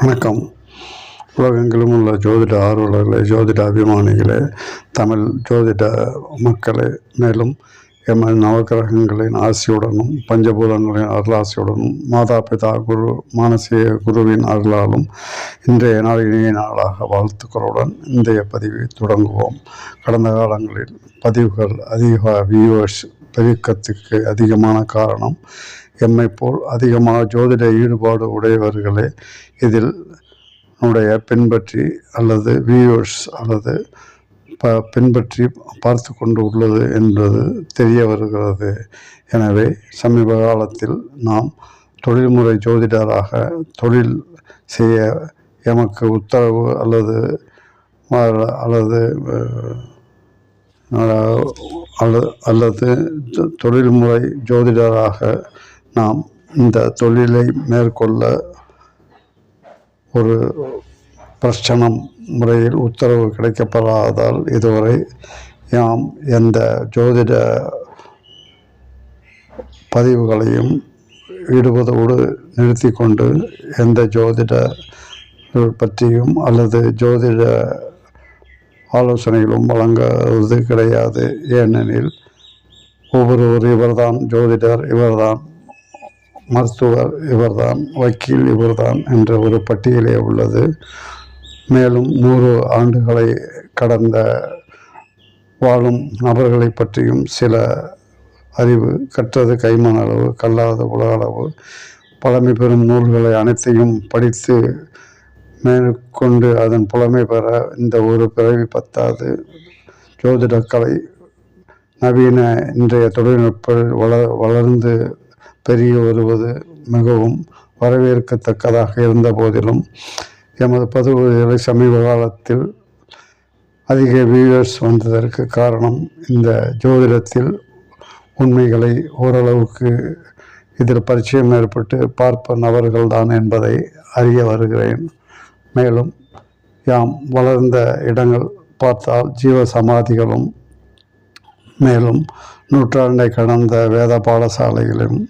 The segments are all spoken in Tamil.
வணக்கம். உலகெங்கிலும் உள்ள ஜோதிட ஆர்வலர்களே ஜோதிட அபிமானிகளே தமிழ் ஜோதிட மக்களே மேலும் எமது நவகிரகங்களின் ஆசியுடனும் பஞ்சபூதங்களின் அருளாசியுடனும் மாதா பிதா குரு மானசீக குருவின் அருளாலும் இன்றைய நாள் இணைய நாளாக வாழ்த்துக்களுடன் இன்றைய பதிவை தொடங்குவோம். கடந்த காலங்களில் பதிவுகள் அதிக வியூவர்ஸ் பெருக்கத்துக்கு அதிகமான காரணம். எம்மை போல் அதிகமாக ஜோதிட ஈடுபாடு உடையவர்களே இதில் நம்முடைய பின்பற்றி அல்லது வியூவர்ஸ் அல்லது ப பின்பற்றி பார்த்து கொண்டு உள்ளது என்பது தெரிய வருகிறது. எனவே சமீப காலத்தில் நாம் தொழில்முறை ஜோதிடராக தொழில் செய்ய எமக்கு உத்தரவு அல்லது அல்லது அல்லது தொழில்முறை ஜோதிடராக நாம் இந்த தொழிலை மேற்கொள்ள ஒரு பிரச்சனம் முறையில் உத்தரவு கிடைக்கப்படாதால் இதுவரை நாம் எந்த ஜோதிட பதிவுகளையும் ஈடுபதோடு நிறுத்தி கொண்டு எந்த ஜோதிட பற்றியும் அல்லது ஜோதிட ஆலோசனைகளும் வழங்குவது கிடையாது. ஏனெனில் ஒவ்வொருவர் இவர்தான் ஜோதிடர் இவர்தான் மருத்துவர் இவர்தான் வக்கீல் இவர்தான் என்ற ஒரு பட்டியலே உள்ளது. மேலும் நூறு ஆண்டுகளை கடந்த வாழும் நபர்களை பற்றியும் சில அறிவு கற்றது கைமான அளவு கல்லாத உலக அளவு பழமை பெறும் நூல்களை அனைத்தையும் படித்து மேற்கொண்டு அதன் புலமை பெற இந்த ஒரு பிறவி பத்தாது. ஜோதிடக்கலை நவீன இன்றைய தொழில்நுட்ப வள வளர்ந்து பெருகி வருவது மிகவும் வரவேற்கத்தக்கதாக இருந்த போதிலும் எமது பதிவுகளை சமீப காலத்தில் அதிக வியூவர்ஸ் வந்ததற்கு காரணம் இந்த ஜோதிடத்தில் உண்மைகளை ஓரளவுக்கு இதில் பரிச்சயம் ஏற்பட்டு பார்ப்ப நபர்கள்தான் என்பதை அறிய வருகிறேன். மேலும் யாம் வளர்ந்த இடங்கள் பார்த்தால் ஜீவ சமாதிகளும் மேலும் நூற்றாண்டை கடந்த வேத பாடசாலைகளிலும்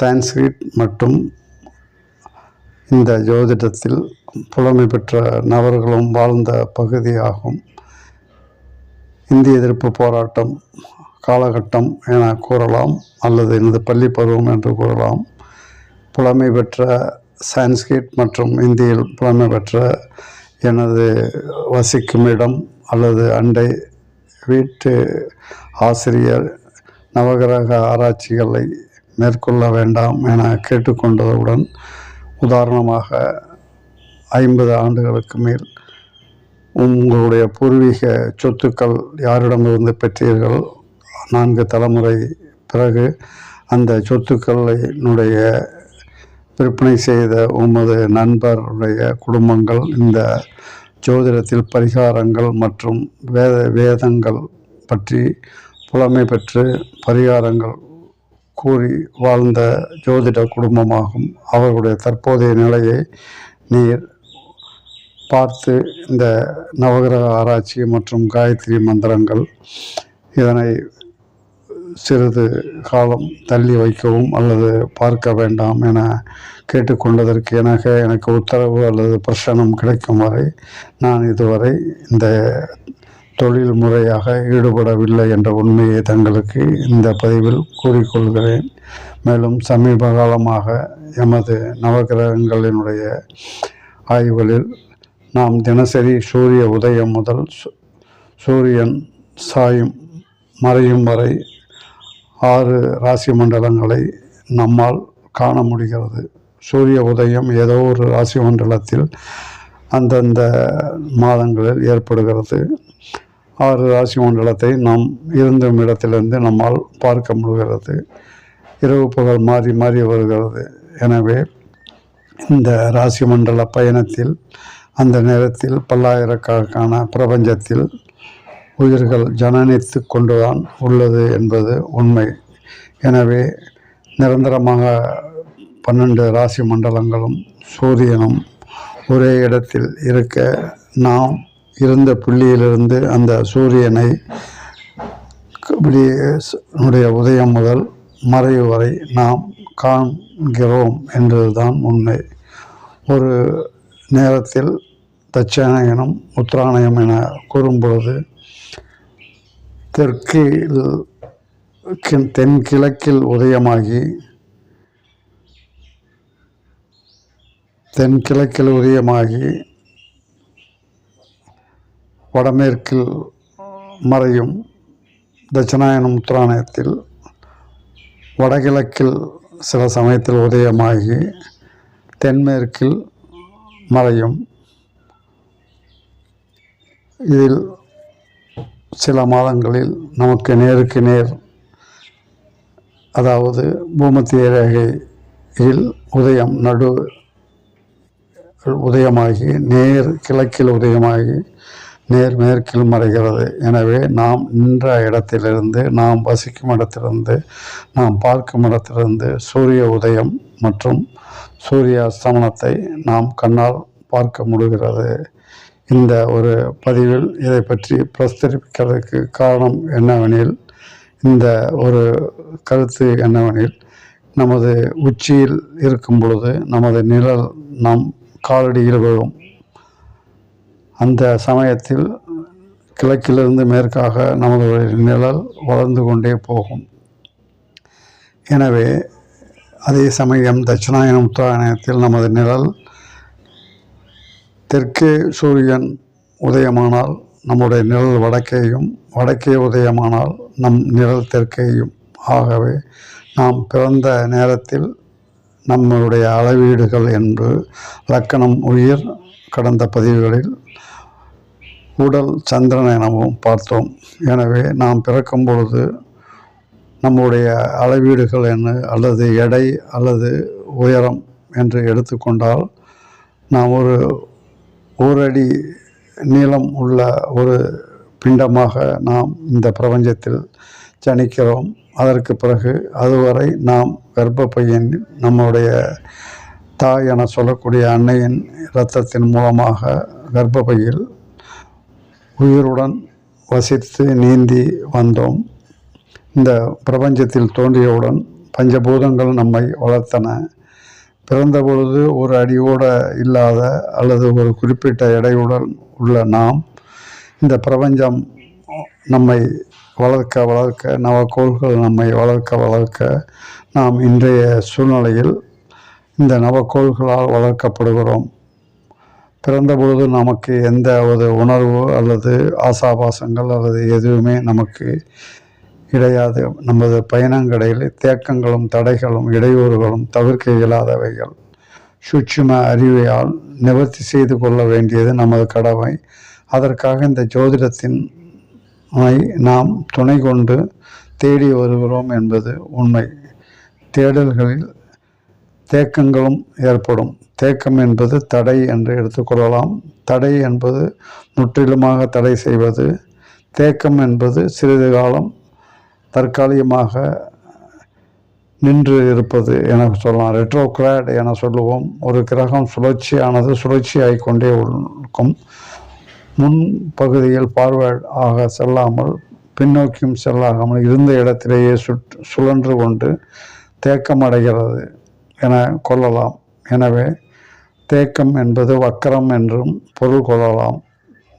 சான்ஸ்கிரிட் மற்றும் இந்த ஜோதிடத்தில் புலமை பெற்ற நபர்களும் வாழ்ந்த பகுதியாகும். இந்திய எதிர்ப்பு போராட்டம் காலகட்டம் என கூறலாம் அல்லது எனது பள்ளி பருவம் என்று கூறலாம். புலமை பெற்ற சான்ஸ்கிரிட் மற்றும் இந்தியில் புலமை பெற்ற எனது வசிக்கும் இடம் அல்லது அண்டை வீட்டு ஆசிரியர் நவகிரக ஆராய்ச்சிகளை மேற்கொள்ள வேண்டாம் என கேட்டுக்கொண்டதுடன் உதாரணமாக ஐம்பது ஆண்டுகளுக்கு மேல் உங்களுடைய பூர்வீக சொத்துக்கள் யாரிடமிருந்து பெற்றீர்கள்? நான்கு தலைமுறை பிறகு அந்த சொத்துக்களினுடைய விற்பனை செய்த உமது நண்பருடைய குடும்பங்கள் இந்த ஜோதிடத்தில் பரிகாரங்கள் மற்றும் வேத வேதங்கள் பற்றி புலமை பெற்று பரிகாரங்கள் கூறி வாழ்ந்த ஜோதிட குடும்பமாகும். அவர்களுடைய தற்போதைய நிலையை நீர் பார்த்து இந்த நவகிரக ஆராய்ச்சி மற்றும் காயத்ரி மந்திரங்கள் இதனை சிறிது காலம் தள்ளி வைக்கவும் அல்லது பார்க்க வேண்டாம் என கேட்டுக்கொண்டதற்கு எனக்கு எனக்கு உத்தரவு அல்லது பிரசனம் கிடைக்கும் வரை நான் இதுவரை இந்த தொழில் முறையாக ஈடுபடவில்லை என்ற உண்மையை தங்களுக்கு இந்த பதிவில் கூறிக்கொள்கிறேன். மேலும் சமீப காலமாக எமது நவகிரகங்களினுடைய ஆய்வுகளில் நாம் தினசரி சூரிய உதயம் முதல் சூரியன் சாயும் மறையும் வரை ஆறு ராசி மண்டலங்களை நம்மால் காண முடிகிறது. சூரிய உதயம் ஏதோ ஒரு ராசி மண்டலத்தில் அந்தந்த மாதங்களில் ஏற்படுகிறது. ஆறு ராசி மண்டலத்தை நாம் இருந்தும் இடத்திலிருந்து நம்மால் பார்க்க முடிகிறது. இரவு புகழ் மாறி மாறி வருகிறது. எனவே இந்த ராசி மண்டல பயணத்தில் அந்த நேரத்தில் பல்லாயிரக்கணக்கான பிரபஞ்சத்தில் உயிர்கள் ஜனனித்து கொண்டுதான் உள்ளது என்பது உண்மை. எனவே நிரந்தரமாக பன்னெண்டு ராசி மண்டலங்களும் சூரியனும் ஒரே இடத்தில் இருக்க நாம் இருந்த புள்ளியிலிருந்து அந்த சூரியனை விடிய உதயம் முதல் மறைவு வரை நாம் காண்கிறோம் என்பதுதான் உண்மை. ஒரு நேரத்தில் தட்சணயனம் உத்தராயணம் என கூறும்பொழுது தெற்கில் தென்கிழக்கில் உதயமாகி தென்கிழக்கில் உதயமாகி வடமேற்கில் மறையும் தட்சிணாயனம் உத்தராயணத்தில் வடகிழக்கில் சில சமயத்தில் உதயமாகி தென்மேற்கில் மறையும். இதில் சில மாதங்களில் நமக்கு நேருக்கு நேர் அதாவது பூமத்திய ரேகையில் உதயம் நடு உதயமாகி நேர் கிழக்கில் உதயமாகி நேர் மேற்கில் மறைகிறது. எனவே நாம் நின்ற இடத்திலிருந்து நாம் வசிக்கும் இடத்திலிருந்து நாம் பார்க்கும் இடத்திலிருந்து சூரிய உதயம் மற்றும் சூரிய அஸ்தமனத்தை நாம் கண்ணால் பார்க்க முடிகிறது. இந்த ஒரு பதிவில் இதை பற்றி பிரஸ்தரிப்பிக்கிறதுக்கு காரணம் என்னவெனில் இந்த ஒரு கருத்து என்னவெனில் நமது உச்சியில் இருக்கும் பொழுது நமது நிழல் நம் காலடியில் விழும். அந்த சமயத்தில் கிழக்கிலிருந்து மேற்காக நமது நிழல் வளர்ந்து கொண்டே போகும். எனவே அதே சமயம் தட்சிணாயன உத்தராயணத்தில் நமது நிழல் தெற்கே சூரியன் உதயமானால் நம்முடைய நிழல் வடக்கேயும் வடக்கே உதயமானால் நம் நிழல் தெற்கேயும். ஆகவே நாம் பிறந்த நேரத்தில் நம்மளுடைய அளவீடுகள் என்று லக்கணம் உயிர் கடந்த பதிவுகளில் உடல் சந்திரன் எனவும் பார்த்தோம். எனவே நாம் பிறக்கும் பொழுது நம்முடைய அளவீடுகள் என்ன? அல்லது எடை அல்லது உயரம் என்று எடுத்துக்கொண்டால் நாம் ஒரு ஓரடி நீளம் உள்ள ஒரு பிண்டமாக நாம் இந்த பிரபஞ்சத்தில் ஜனிக்கிறோம். அதற்கு பிறகு அதுவரை நாம் கர்ப்பப்பையின் நம்முடைய தாய் என சொல்லக்கூடிய அன்னையின் இரத்தத்தின் மூலமாக கர்ப்பப்பையில் உயிருடன் வசித்து நீந்தி வந்தோம். இந்த பிரபஞ்சத்தில் தோன்றியவுடன் பஞ்சபூதங்கள் நம்மை வளர்த்தன. பிறந்த பொழுது ஒரு அடியோட இல்லாத அல்லது ஒரு குறிப்பிட்ட எடையுடன் உள்ள நாம் இந்த பிரபஞ்சம் நம்மை வளர்க்க வளர்க்க நவக்கோள்கள் நம்மை வளர்க்க வளர்க்க நாம் இன்றைய சூழ்நிலையில் இந்த நவக்கோள்களால் வளர்க்கப்படுகிறோம். பிறந்தபொழுது நமக்கு எந்த ஒரு உணர்வு அல்லது ஆசாபாசங்கள் அல்லது எதுவுமே நமக்கு கிடையாது. நமது பயணங்கடையில் தேக்கங்களும் தடைகளும் இடையூறுகளும் தவிர்க்க இயலாதவைகள். சூட்சும அறிவையால் நிவர்த்தி செய்து கொள்ள வேண்டியது நமது கடமை. அதற்காக இந்த ஜோதிடத்தின் நாம் துணை கொண்டு தேடி வருகிறோம் என்பது உண்மை. தேடல்களில் தேக்கங்களும் ஏற்படும். தேக்கம் என்பது தடை என்று எடுத்துக்கொள்ளலாம் தடை என்பது முற்றிலுமாக தடை செய்வது. தேக்கம் என்பது சிறிது காலம் தற்காலிகமாக நின்று இருப்பது என சொல்லலாம். ரெட்ரோக்ராட் என சொல்லுவோம். ஒரு கிரகம் சுழற்சியானது சுழற்சியாகிக் கொண்டே இருக்கும். முன் பகுதியில் ஃபார்வேர்ட் ஆக செல்லாமல் பின்னோக்கியும் செல்லாமல் இருந்த இடத்திலேயே சுட் சுழன்று கொண்டு தேக்கமடைகிறது என கொள்ளலாம். எனவே தேக்கம் என்பது வக்கரம் என்றும் பொருள் கொள்ளலாம்.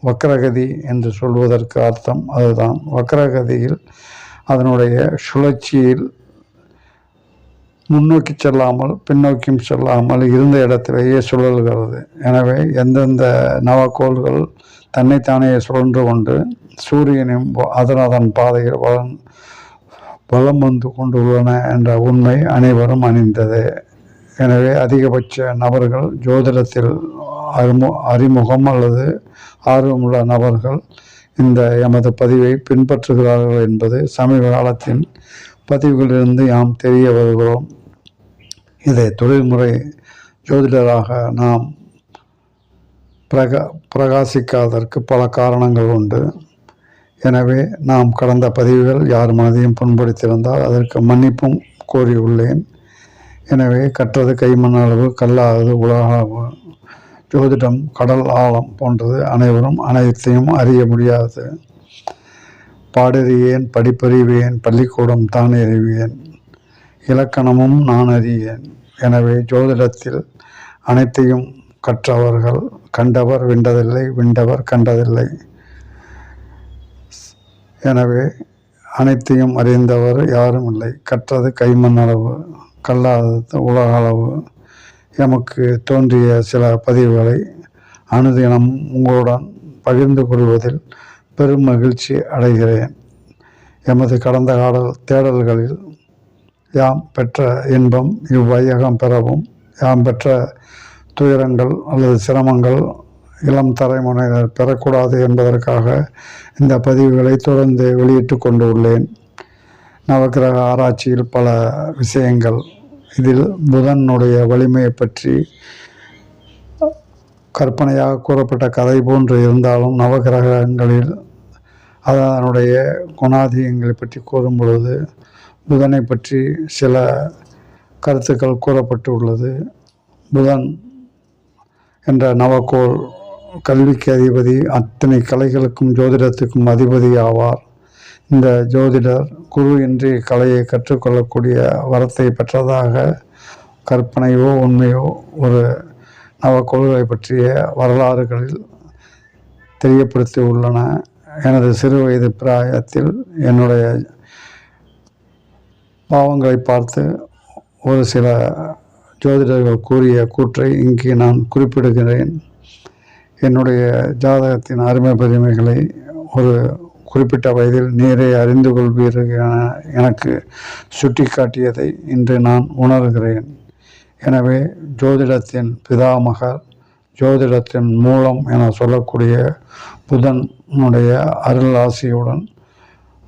வக்கரகதி என்று சொல்வதற்கு அர்த்தம் அதுதான். வக்கரகதியில் அதனுடைய சுழற்சியில் முன்னோக்கி செல்லாமல் பின்னோக்கியும் செல்லாமல் இருந்த இடத்திலேயே சுழல்கிறது. எனவே எந்தெந்த நவக்கோள்கள் தன்னைத்தானே சுழன்று கொண்டு சூரியனையும் அதன் அதன் பாதையில் வளம் வலம் வந்து கொண்டுள்ளன என்ற உண்மை அனைவரும் அணிந்தது. எனவே அதிகபட்ச நபர்கள் ஜோதிடத்தில் அறிமு அறிமுகம் அல்லது ஆர்வமுள்ள நபர்கள் இந்த எமது பதிவை பின்பற்றுகிறார்கள் என்பது சமீப காலத்தின் பதிவுகளிலிருந்து நாம் தெரிய வருகிறோம். இதை தொழில்முறை ஜோதிடராக நாம் பிரகா பிரகாசிக்காதற்கு பல காரணங்கள் உண்டு. எனவே நாம் கடந்த பதிவுகள் யார் மனதையும் புண்படுத்தியிருந்தால் அதற்கு மன்னிப்பும் கோரியுள்ளேன். எனவே கற்றது கைமண் அளவு கல்லாதது உலகளவு ஜோதிடம் கடல் ஆழம் போன்றது அனைவரும் அனைத்தையும் அறிய முடியாது. பாடறியேன் படிப்பறிவேன் பள்ளிக்கூடம் தான் அறிவேன் இலக்கணமும் நான் அறியேன். எனவே ஜோதிடத்தில் அனைத்தையும் கற்றவர்கள் கண்டவர் விண்டதில்லை விண்டவர் கண்டதில்லை. எனவே அனைத்தையும் அறிந்தவர் யாரும் இல்லை. கற்றது கைமண் அளவு கல்லாதது உலக அளவு எமக்கு தோன்றிய சில பதிவுகளை அனுதினம் உங்களுடன் பகிர்ந்து கொள்வதில் பெரும் மகிழ்ச்சி அடைகிறேன். எமது கடந்த கால தேடல்களில் யாம் பெற்ற இன்பம் இவ்வையகம் பெறவும் யாம் பெற்ற துயரங்கள் அல்லது சிரமங்கள் இளம் தலைமுறையினர் பெறக்கூடாது என்பதற்காக இந்த பதிவுகளை தொடர்ந்து வெளியிட்டு கொண்டு உள்ளேன். நவக்கிரக ஆராய்ச்சியில் பல விஷயங்கள் இதில் புதனுடைய வலிமையை பற்றி கற்பனையாக கூறப்பட்ட கதை போன்று இருந்தாலும் நவகிரகங்களில் அதனுடைய குணாதிகங்களை பற்றி கூறும் பொழுது புதனை பற்றி சில கருத்துக்கள் கூறப்பட்டு உள்ளது. புதன் என்ற நவக்கோள் கல்விக்கு அதிபதி அத்தனை கலைகளுக்கும் ஜோதிடத்துக்கும் அதிபதி ஆவார். இந்த ஜோதிடர் குரு இன்றி கலையை கற்றுக்கொள்ளக்கூடிய வரத்தை பெற்றதாக கற்பனையோ உண்மையோ ஒரு நவக்கோள்களை பற்றிய வரலாறுகளில் தெரியப்படுத்தி உள்ளன. எனது சிறு வயது பிராயத்தில் என்னுடைய பாவங்களை பார்த்து ஒரு சில ஜோதிடர்கள் கூறிய கூற்றை இங்கே நான் குறிப்பிடுகிறேன். என்னுடைய ஜாதகத்தின் அருமை பெருமைகளை ஒரு குறிப்பிட்ட வயதில் நீரை அறிந்து கொள்வீர்கள் என எனக்கு சுட்டி காட்டியதை இன்று நான் உணர்கிறேன். எனவே ஜோதிடத்தின் பிதாமகர் ஜோதிடத்தின் மூலம் என சொல்லக்கூடிய புதனுடைய அருளாசியுடன்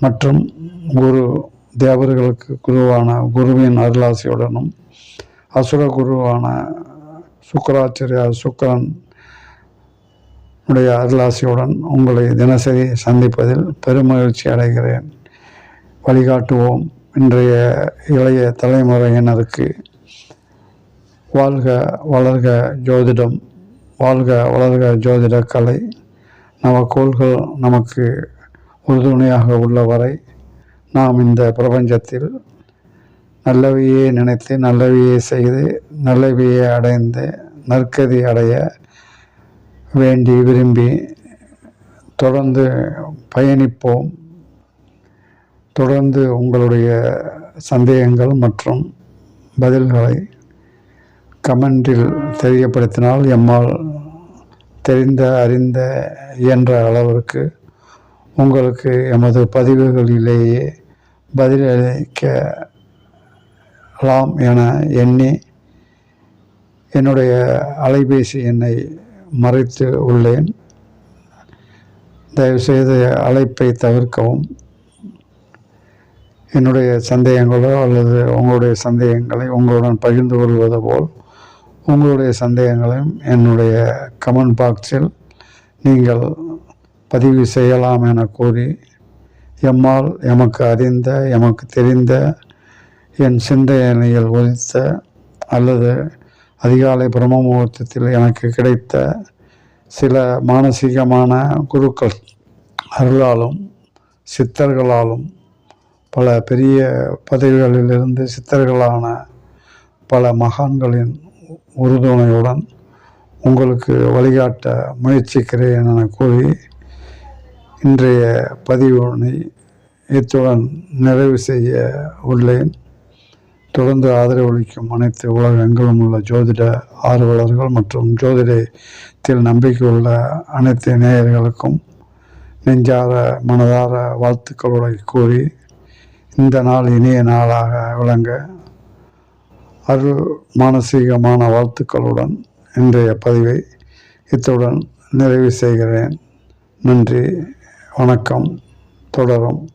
மற்றும் குரு தேவர்களுக்கு குருவான குருவின் அருளாசியுடனும் அசுர குருவான சுக்கராச்சாரியார் சுக்கரன் உடைய அருளாசியுடன் உங்களை தினசரி சந்திப்பதில் பெருமகிழ்ச்சி அடைகிறேன். வழிகாட்டுவோம் இன்றைய இளைய தலைமுறையினருக்கு. வாழ்க வளர்க ஜோதிடம் வாழ்க வளர்க ஜோதிட கலை. நவக்கோள்கள் நமக்கு உறுதுணையாக உள்ள வரை நாம் இந்த பிரபஞ்சத்தில் நல்லவையே நினைத்து நல்லவையே செய்து நல்லவையே அடைந்து நற்கதி அடைய வேண்டி விரும்பி தொடர்ந்து பயணிப்போம். தொடர்ந்து உங்களுடைய சந்தேகங்கள் மற்றும் பதில்களை கமெண்டில் தெரியப்படுத்தினால் எம்மால் தெரிந்த அறிந்த இயன்ற அளவிற்கு உங்களுக்கு எமது பதிவுகளிலேயே பதிலளிக்கலாம் என எண்ணி என்னுடைய அலைபேசி எண்ணை மறைத்து உள்ளேன். தயவுசெய்து அழைப்பை தவிர்க்கவும். என்னுடைய சந்தேகங்களோ அல்லது உங்களுடைய சந்தேகங்களை உங்களுடன் பகிர்ந்து கொள்வது போல் உங்களுடைய சந்தேகங்களையும் என்னுடைய கமெண்ட் பாக்ஸில் நீங்கள் பதிவு செய்யலாம் என கூறி எம்மால் எமக்கு அறிந்த எமக்கு தெரிந்த என் சிந்தனையில் உதித்த அல்லது அதிகாலை பிரம்ம முகூர்த்தத்தில் எனக்கு கிடைத்த சில மானசீகமான குருக்கள் அருளாலும் சித்தர்களாலும் பல பெரிய பதவிகளிலிருந்து சித்தர்களான பல மகான்களின் உறுதுணையுடன் உங்களுக்கு வழிகாட்ட முயற்சிக்கிறேன் என கூறி இன்றைய பதிவினை இத்துடன் நிறைவு செய்ய உள்ளேன். தொடர்ந்து ஆதரவளிக்கும் அனைத்து உலகங்களும் உள்ள ஜோதிட ஆர்வலர்கள் மற்றும் ஜோதிடத்தில் நம்பிக்கை உள்ள அனைத்து நேயர்களுக்கும் நெஞ்சார மனதார வாழ்த்துக்களுடைய கூறி இந்த நாள் இனிய நாளாக விளங்க அருள் மானசீகமான வாழ்த்துக்களுடன் இன்றைய பதிவை இத்துடன் நிறைவு செய்கிறேன். நன்றி வணக்கம் தொடரும்.